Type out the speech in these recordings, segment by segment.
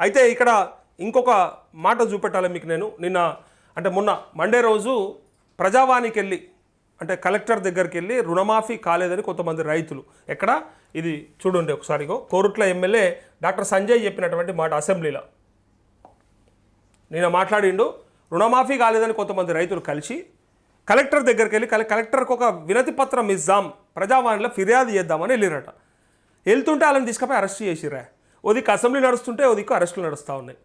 అయితే ఇక్కడ ఇంకొక మాట చూపెట్టాలి మీకు నేను. నిన్న అంటే మొన్న మండే రోజు ప్రజావాణికి వెళ్ళి అంటే కలెక్టర్ దగ్గరికి వెళ్ళి రుణమాఫీ కాలేదని కొంతమంది రైతులు. ఎక్కడ? ఇది చూడండి ఒకసారిగో కోరుట్ల ఎమ్మెల్యే డాక్టర్ సంజయ్ చెప్పినటువంటి మాట అసెంబ్లీలో. నేను మాట్లాడిండు రుణమాఫీ కాలేదని కొంతమంది రైతులు కలిసి కలెక్టర్ దగ్గరికి వెళ్ళి కలె- కలెక్టర్కి ఒక వినతి పత్రం ఇద్దాం ప్రజావాణిలో ఫిర్యాదు చేద్దామని వెళ్ళిరట. వెళ్తుంటే వాళ్ళని తీసుకపోయి అరెస్ట్ చేసిరా ఓ అసెంబ్లీ నడుస్తుంటే ఓ అరెస్టులు నడుస్తూ ఉన్నాయి.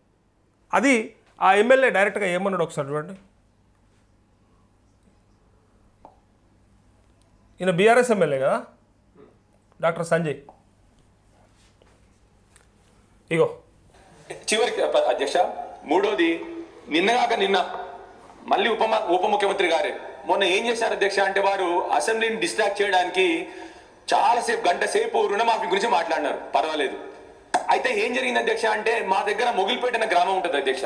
అది ఆ ఎమ్మెల్యే డైరెక్ట్గా ఏమన్నాడు ఒకసారి చూడండి. ఈయన బీఆర్ఎస్ ఎమ్మెల్యే కదా? డాక్టర్ సంజయ్. ఇగో. చివరికి అధ్యక్ష మూడోది నిన్నగాక నిన్న మళ్ళీ ఉప ఉప ముఖ్యమంత్రి గారే. మొన్న ఏం చేశారు అధ్యక్ష అంటే వారు అసెంబ్లీని డిస్ట్రాక్ట్ చేయడానికి చాలాసేపు గంట సేపు రుణమాఫీ గురించి మాట్లాడినారు. పర్వాలేదు. అయితే ఏం జరిగింది అధ్యక్ష అంటే మా దగ్గర మొగిలిపేట అనే గ్రామం ఉంటుంది అధ్యక్ష.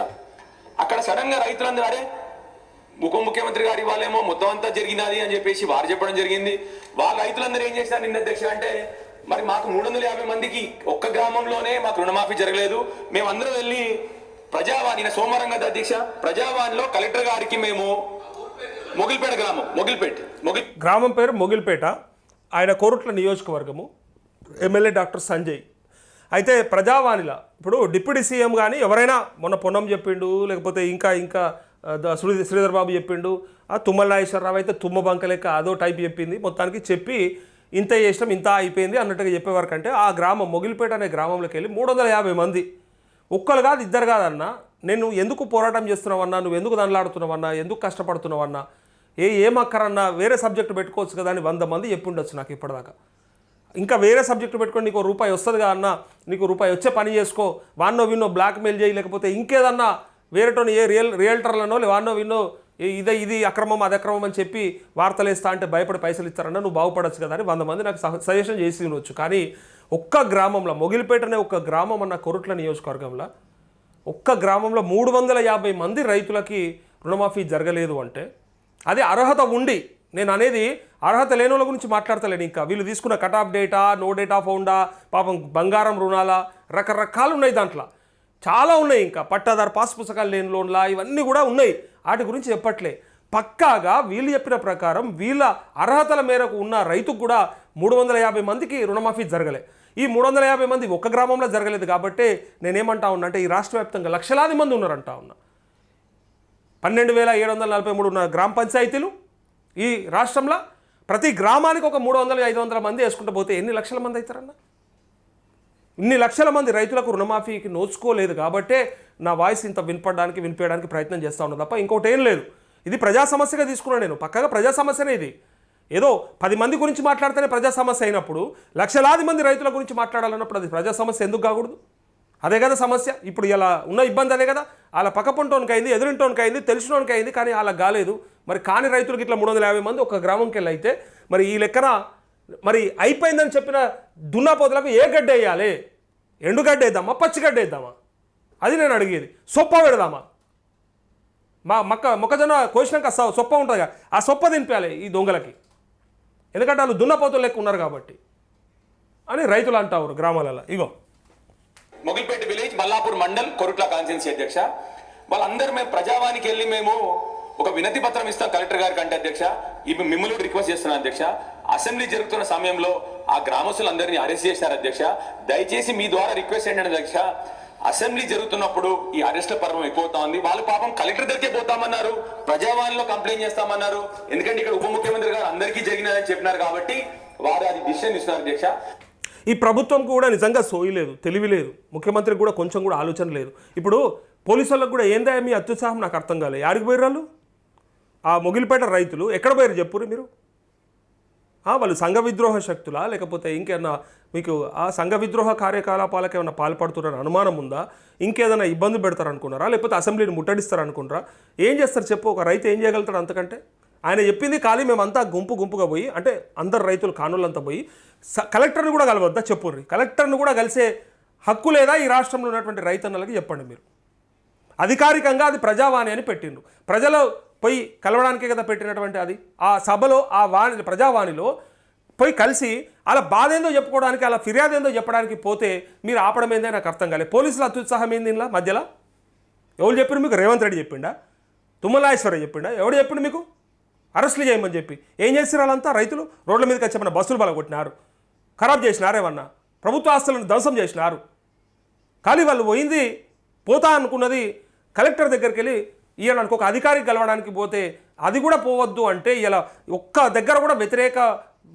అక్కడ సడన్గా రైతులందరూ అరే ఉప ముఖ్యమంత్రి గారి వాళ్ళేమో మొత్తం అంతా జరిగినది అని చెప్పేసి వారు చెప్పడం జరిగింది. వాళ్ళ రైతులందరూ ఏం చేశారు నిన్న అధ్యక్ష అంటే మరి మాకు మూడు వందల యాభై మందికి ఒక్క గ్రామంలోనే మాకు రుణమాఫీ జరగలేదు. మేమందరం వెళ్ళి ప్రజావాణి సోమవారం కదా అధ్యక్ష ప్రజావాణిలో కలెక్టర్ గారికి మేము మొగిల్పేట గ్రామం మొగిల్పేట మొగిల్ గ్రామం పేరు మొగిల్పేట. ఆయన కోరుట్ల నియోజకవర్గము. MLA doctor Sanjay. అయితే ప్రజావాణిలో ఇప్పుడు డిప్యూటీ సీఎం కానీ ఎవరైనా మొన్న పొన్నం చెప్పిండు లేకపోతే ఇంకా ఇంకా శ్రీ శ్రీధర్ బాబు చెప్పిండు ఆ తుమ్మల నాగేశ్వరరావు అయితే తుమ్మ బంక లెక్క అదో టైప్ చెప్పింది మొత్తానికి చెప్పి ఇంత చేసినాం ఇంత అయిపోయింది అన్నట్టుగా చెప్పేవారు కంటే ఆ గ్రామం మొగిలిపేట అనే గ్రామంలోకి వెళ్ళి మూడు వందల యాభై మంది. ఒక్కరు కాదు ఇద్దరు కాదన్నా. నేను ఎందుకు పోరాటం చేస్తున్నావన్నా నువ్వు ఎందుకు దండలాడుతున్నావన్నా ఎందుకు కష్టపడుతున్నావన్నా ఏ ఏం అక్కరన్నా వేరే సబ్జెక్ట్ పెట్టుకోవచ్చు కదా అని వంద మంది చెప్పుండొచ్చు నాకు ఇప్పటిదాకా. ఇంకా వేరే సబ్జెక్టు పెట్టుకొని నీకు రూపాయి వస్తుంది అన్న నీకు రూపాయి వచ్చే పని చేసుకో వాన్నో విన్నో బ్లాక్ మెయిల్ చేయి లేకపోతే ఇంకేదన్నా వేరేటోని ఏ రియల్ రియల్టర్లనో వాన్నో విన్నో ఇదే ఇది అక్రమం అది అక్రమం అని చెప్పి వార్తలు వేస్తా అంటే భయపడి పైసలు ఇస్తారన్న నువ్వు బాగుపడచ్చు కదా అని వంద మంది నాకు సజెషన్ చేసి ఉండొచ్చు కానీ ఒక్క గ్రామంలో మొగిలిపేటనే ఒక్క గ్రామం అన్న కొరుట్ల నియోజకవర్గంలో ఒక్క గ్రామంలో మూడు వందల యాభై మంది రైతులకి రుణమాఫీ జరగలేదు అంటే అది అర్హత ఉండి నేను అనేది అర్హత లేని వాళ్ళ గురించి మాట్లాడతలేను ఇంకా. వీళ్ళు తీసుకున్న cut off data no data ఫౌండా పాపం బంగారం రుణాల రకరకాలు ఉన్నాయి దాంట్లో. చాలా ఉన్నాయి ఇంకా. పట్టాదారు పాస్ పుస్తకాలు లేని లోన్లా ఇవన్నీ కూడా ఉన్నాయి. వాటి గురించి చెప్పట్లే. పక్కాగా వీళ్ళు చెప్పిన ప్రకారం వీళ్ళ అర్హతల మేరకు ఉన్న రైతుకు కూడా మూడు వందల యాభై మందికి రుణమాఫీ జరగలే. ఈ మూడు వందల యాభై మంది ఒక గ్రామంలో జరగలేదు కాబట్టి నేనేమంటా ఉన్నా అంటే ఈ రాష్ట్ర వ్యాప్తంగా లక్షలాది మంది ఉన్నారంటా ఉన్నా. పన్నెండు వేల ఏడు వందల నలభై మూడు ఉన్న గ్రామ పంచాయతీలు ఈ రాష్ట్రంలో ప్రతి గ్రామానికి ఒక మూడు వందల ఐదు వందల మంది వేసుకుంటూ పోతే ఎన్ని లక్షల మంది అవుతారన్న? ఇన్ని లక్షల మంది రైతులకు రుణమాఫీకి నోచుకోలేదు కాబట్టే నా వాయిస్ ఇంత వినపడడానికి వినిపించడానికి ప్రయత్నం చేస్తూ ఉన్నా తప్ప ఇంకోటి ఏం లేదు. ఇది ప్రజా సమస్యగా తీసుకున్నాను నేను. పక్కగా ప్రజా సమస్యనే ఇది. ఏదో పది మంది గురించి మాట్లాడితేనే ప్రజా సమస్య అయినప్పుడు లక్షలాది మంది రైతుల గురించి మాట్లాడాలన్నప్పుడు అది ప్రజా సమస్య ఎందుకు కాకూడదు? అదే కదా సమస్య. ఇప్పుడు ఇలా ఉన్న ఇబ్బంది అదే కదా. వాళ్ళ పక్క పొంటోనికి అయింది ఎదురింటోనికి అయింది తెలిసినోనికి అయింది కానీ అలా కాలేదు. మరి కాని రైతులకి ఇట్లా మూడు వందల యాభై మంది ఒక గ్రామంకి వెళ్ళి అయితే మరి ఈ లెక్కన మరి అయిపోయిందని చెప్పిన దున్నాపోతులకు ఏ గడ్డ వేయాలి? ఎండుగడ్డ వేద్దామా? పచ్చిగడ్డ వేద్దామా? అది నేను అడిగేది. సొప్ప పెడదామా? మా మొక్క మొక్కజొన్న కోసినాక స- సొప్ప ఉంటుంది ఆ సొప్ప తినిపించాలి ఈ దొంగలకి. ఎందుకంటే వాళ్ళు దున్నపోతులు లెక్క ఉన్నారు కాబట్టి. అని రైతులు అంటారు గ్రామాలలో. ఇగో. మొగిలిపేట విలేజ్ మల్లాపూర్ మండల్ కొరుట్ల కాన్సెన్సీ అధ్యక్ష. వాళ్ళందరూ మేము ప్రజావానికి వెళ్ళి మేము ఒక వినతి పత్రం ఇస్తాం కలెక్టర్ గారికి అంటే అధ్యక్ష. ఇప్పుడు మిమ్మల్ని రిక్వెస్ట్ చేస్తున్నాను అధ్యక్ష. అసెంబ్లీ జరుగుతున్న సమయంలో ఆ గ్రామస్తులందరినీ అరెస్ట్ చేశారు అధ్యక్ష. దయచేసి మీ ద్వారా రిక్వెస్ట్ ఏంటంటే అధ్యక్ష అసెంబ్లీ జరుగుతున్నప్పుడు ఈ అరెస్ట్ల పర్వం ఎక్కువతా ఉంది. వాళ్ళు పాపం కలెక్టర్ దగ్గరికి పోతామన్నారు ప్రజావాణిలో కంప్లైంట్ చేస్తామన్నారు. ఎందుకంటే ఇక్కడ ఉప ముఖ్యమంత్రి గారు అందరికీ జరిగినదని చెప్పినారు కాబట్టి వారు అది డిసిషన్ ఇస్తున్నారు అధ్యక్ష. ఈ ప్రభుత్వం కూడా నిజంగా సోయి లేదు తెలివి లేదు. ముఖ్యమంత్రికి కూడా కొంచెం కూడా ఆలోచన లేదు. ఇప్పుడు పోలీసు వాళ్ళకు కూడా ఏందా మీ అత్యుత్సాహం? నాకు అర్థం కాలేదు యాడికి పోయారు ఆ మొగిలిపేట రైతులు? ఎక్కడ పోయారు చెప్పురు మీరు? వాళ్ళు సంఘ విద్రోహ శక్తులా? లేకపోతే ఇంకేమన్నా మీకు ఆ సంఘ విద్రోహ కార్యకలాపాలకు ఏమైనా పాల్పడుతున్నారని అనుమానం ఉందా? ఇంకేదైనా ఇబ్బంది పెడతారనుకున్నారా? లేకపోతే అసెంబ్లీని ముట్టడిస్తారనుకున్నారా? ఏం చేస్తారు చెప్పు? ఒక రైతు ఏం చేయగలుగుతాడు అంతకంటే? ఆయన చెప్పింది ఖాళీ మేమంతా గుంపు గుంపుగా పోయి అంటే అందరు రైతులు కానులంతా పోయి స- కలెక్టర్ని కూడా కలవద్దా చెప్పుర్రి? కలెక్టర్ని కూడా కలిసే హక్కు లేదా ఈ రాష్ట్రంలో ఉన్నటువంటి రైతన్నలకి చెప్పండి మీరు. అధికారికంగా అది ప్రజావాణి అని పెట్టిండ్రు. ప్రజలు పోయి కలవడానికే కదా పెట్టినటువంటి అది? ఆ సభలో ఆ వాణి ప్రజావాణిలో పోయి కలిసి అలా బాధ ఏందో చెప్పుకోవడానికి అలా ఫిర్యాదు ఏందో చెప్పడానికి పోతే మీరు ఆపడం ఏందో నాకు అర్థం కాలేదు. పోలీసులు అత్యుత్సాహం ఏంది ఇందులో మధ్యలో? ఎవరు చెప్పిండు మీకు? రేవంత్ రెడ్డి చెప్పిండా? తుమ్మలాయేశ్వరరావు చెప్పిండా? ఎవడు చెప్పిండు మీకు? అరెస్టులు చేయమని చెప్పి. ఏం చేస్తారు వాళ్ళంతా? రైతులు రోడ్ల మీదకి వచ్చి బస్సులు బలగొట్టినారు? ఖరాబ్ చేసినారు ఏమన్నా? ప్రభుత్వ ఆస్తులను ధ్వంసం చేసినారు. కానీ వాళ్ళు పోయింది పోతా అనుకున్నది కలెక్టర్ దగ్గరికి వెళ్ళి ఇవ్వడానికి ఒక అధికారి కలవడానికి పోతే అది కూడా పోవద్దు అంటే ఇలా ఒక్క దగ్గర కూడా వ్యతిరేక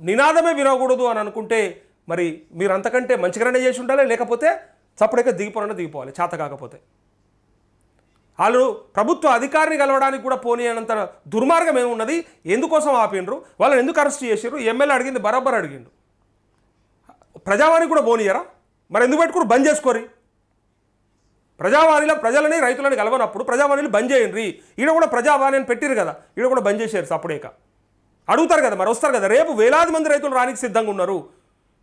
నినాదమే వినకూడదు అని అనుకుంటే మరి మీరు అంతకంటే మంచిగానే చేసి ఉండాలి లేకపోతే చప్పుడైతే దిగిపోవాలంటే దిగిపోవాలి చేత కాకపోతే. వాళ్ళు ప్రభుత్వ అధికారిని కలవడానికి కూడా పోనీ అనంత దుర్మార్గం ఏమున్నది? ఎందుకోసం ఆపిండ్రు? వాళ్ళని ఎందుకు అరెస్ట్ చేసారు ఎమ్మెల్యే అడిగింది బరాబర్ అడిగిండు. ప్రజావాణి కూడా పోనీయరా? మరి ఎందుకు పెట్టుకుని బంద్ చేసుకోరి ప్రజావాణిలో ప్రజలని రైతులని కలవనప్పుడు ప్రజావాణిని బంద్ చేయండి ఈడ కూడా ప్రజావాణి అని పెట్టిరు కదా. ఈడ కూడా బంద్ చేశారు సప్పుడేక. అడుగుతారు కదా మరి వస్తారు కదా. రేపు వేలాది మంది రైతులు రానికి సిద్ధంగా ఉన్నారు.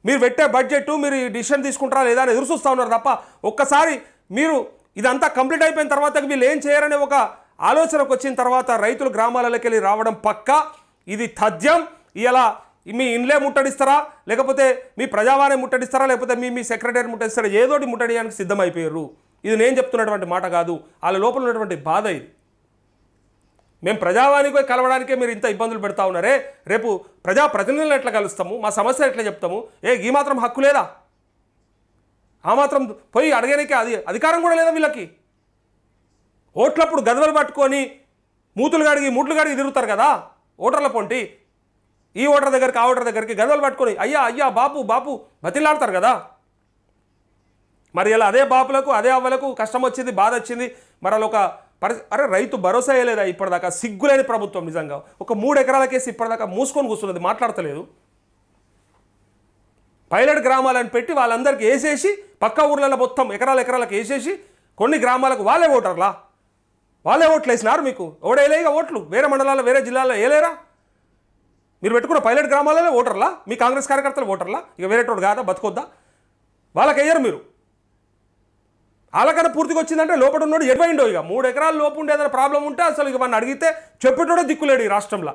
మీరు పెట్టే బడ్జెట్ మీరు డిసిషన్ తీసుకుంటారా లేదా అని ఎదురు చూస్తూ ఉన్నారు తప్ప ఒక్కసారి మీరు ఇదంతా కంప్లీట్ అయిపోయిన తర్వాత వీళ్ళు ఏం చేయరనే ఒక ఆలోచనకు వచ్చిన తర్వాత రైతులు గ్రామాలలోకి వెళ్ళి రావడం పక్క. ఇది తథ్యం. ఇలా మీ ఇండ్లే ముట్టడిస్తారా? లేకపోతే మీ ప్రజావాణి ముట్టడిస్తారా? లేకపోతే మీ మీ సెక్రటరీ ముట్టడిస్తారా? ఏదోటి ముట్టడియడానికి సిద్ధమైపోయారు. ఇది నేను చెప్తున్నటువంటి మాట కాదు. వాళ్ళ లోపల ఉన్నటువంటి బాధ ఇది. మేము ప్రజావానికి పోయి కలవడానికే మీరు ఇంత ఇబ్బందులు పెడతా ఉన్నారే. రేపు ప్రజా ప్రతినిధులను ఎట్లా కలుస్తాము? మా సమస్య ఎట్లా చెప్తాము? ఏ ఈ మాత్రం హక్కు లేదా? ఆ మాత్రం పోయి అడగడానికి అది అధికారం కూడా లేదా వీళ్ళకి? ఓట్లప్పుడు గదవలు పట్టుకొని మూతులు గడిగి ముట్లు గడిగి తిరుగుతారు కదా? ఓటర్ల పొంటి. ఈ ఓటర్ దగ్గరికి ఆ ఓటర్ దగ్గరికి గదవలు పట్టుకొని అయ్యా అయ్యా బాపు బాపు బతిలాడతారు కదా? మరి ఇలా అదే బాపులకు అదే అవ్వలకు కష్టం వచ్చింది బాధ వచ్చింది. మరి అలా ఒక పరి అరే రైతు భరోసా వేయలేదా ఇప్పటిదాకా? సిగ్గులేని ప్రభుత్వం నిజంగా. ఒక మూడు ఎకరాల కేసు ఇప్పటిదాకా మూసుకొని కూర్చున్నది మాట్లాడతలేదు. పైలట్ గ్రామాలను పెట్టి వాళ్ళందరికీ వేసేసి పక్క ఊర్లలో మొత్తం ఎకరాల ఎకరాలకు వేసేసి కొన్ని గ్రామాలకు వాళ్ళే ఓటర్లా? వాళ్ళే ఓట్లు వేసినారు మీకు? ఎవడేలేగా ఓట్లు? వేరే మండలాల్లో వేరే జిల్లాల్లో వేయలేరా? మీరు పెట్టుకున్న పైలట్ గ్రామాలలో ఓటర్లా? మీ కాంగ్రెస్ కార్యకర్తలు ఓటర్లా? ఇక వేరేటోడు కాదా? బతుకొద్దా? వాళ్ళకి వేయరు మీరు. వాళ్ళకన్నా పూర్తిగా వచ్చిందంటే లోపల ఉన్నాడు ఎడవైండో ఇక? మూడు ఎకరాల లోపు ఉండే ఏదైనా ప్రాబ్లం ఉంటే అసలు ఇక వాడిని అడిగితే చెప్పేటోడే దిక్కులేడు ఈ రాష్ట్రంలో.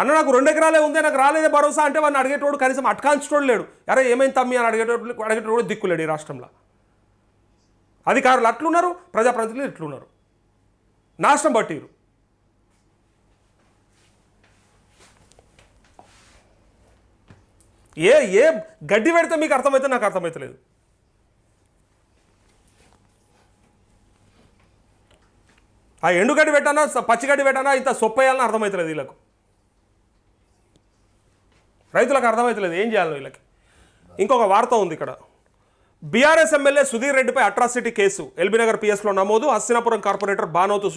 అన్న నాకు రెండు ఎకరాలే ఉంది నాకు రాలేదే భరోసా అంటే వాడిని అడిగేటోడు కనీసం అట్కాంచటోడు లేడు. అరే ఏమైంది తమ్మి అని అడిగేటోడు అడిగేటోడు దిక్కులేడు ఈ రాష్ట్రంలో. అధికారులు అట్లున్నారు ప్రజాప్రతినిధులు ఇట్లున్నారు. నాశనం పట్టిరు ఏ ఏ గడ్డి పెడితే మీకు అర్థమైతే నాకు అర్థమవుతలేదు ఆ ఎండుగడ్డి పెట్టానా పచ్చిగడ్డి పెట్టానా ఇంత సొప్పేయాలని అర్థమవుతలేదు వీళ్ళకు. రైతులకు అర్థమవుతలేదు ఏం చేయాలి వీళ్ళకి? ఇంకొక వార్త ఉంది ఇక్కడ. బీఆర్ఎస్ ఎమ్మెల్యే సుధీర్ రెడ్డిపై అట్రాసిటీ కేసు. ఎల్బీనగర్ పిఎస్లో నమోదు. హస్తినాపురం కార్పొరేటర్ బానోతు